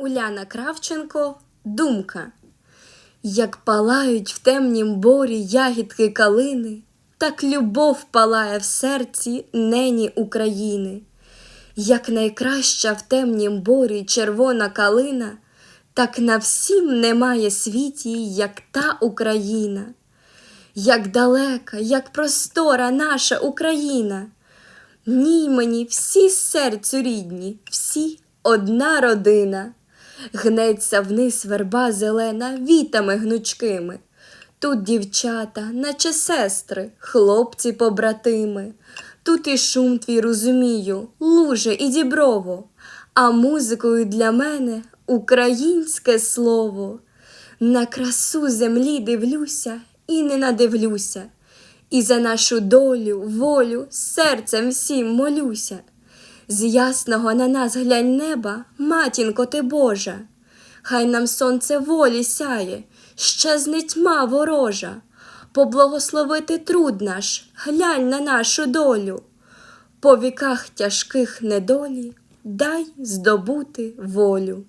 Уляна Кравченко Думка. Як палають в темнім борі ягідки калини, так любов палає в серці нені України. Як найкраща в темнім борі червона калина, так на всім немає світі, як та Україна. Як далека, як простора наша Україна. Ній мені всі серцю рідні, всі одна родина. Гнеться вниз верба зелена вітами гнучкими. Тут дівчата, наче сестри, хлопці побратими. Тут і шум твій розумію, луже і діброво, а музикою для мене українське слово. На красу землі дивлюся і не надивлюся, і за нашу долю, волю серцем всім молюся. З ясного на нас глянь неба, матінко ти Божа, хай нам сонце волі сяє, щезне тьма ворожа, поблагословити труд наш, глянь на нашу долю, по віках тяжких недолі дай здобути волю.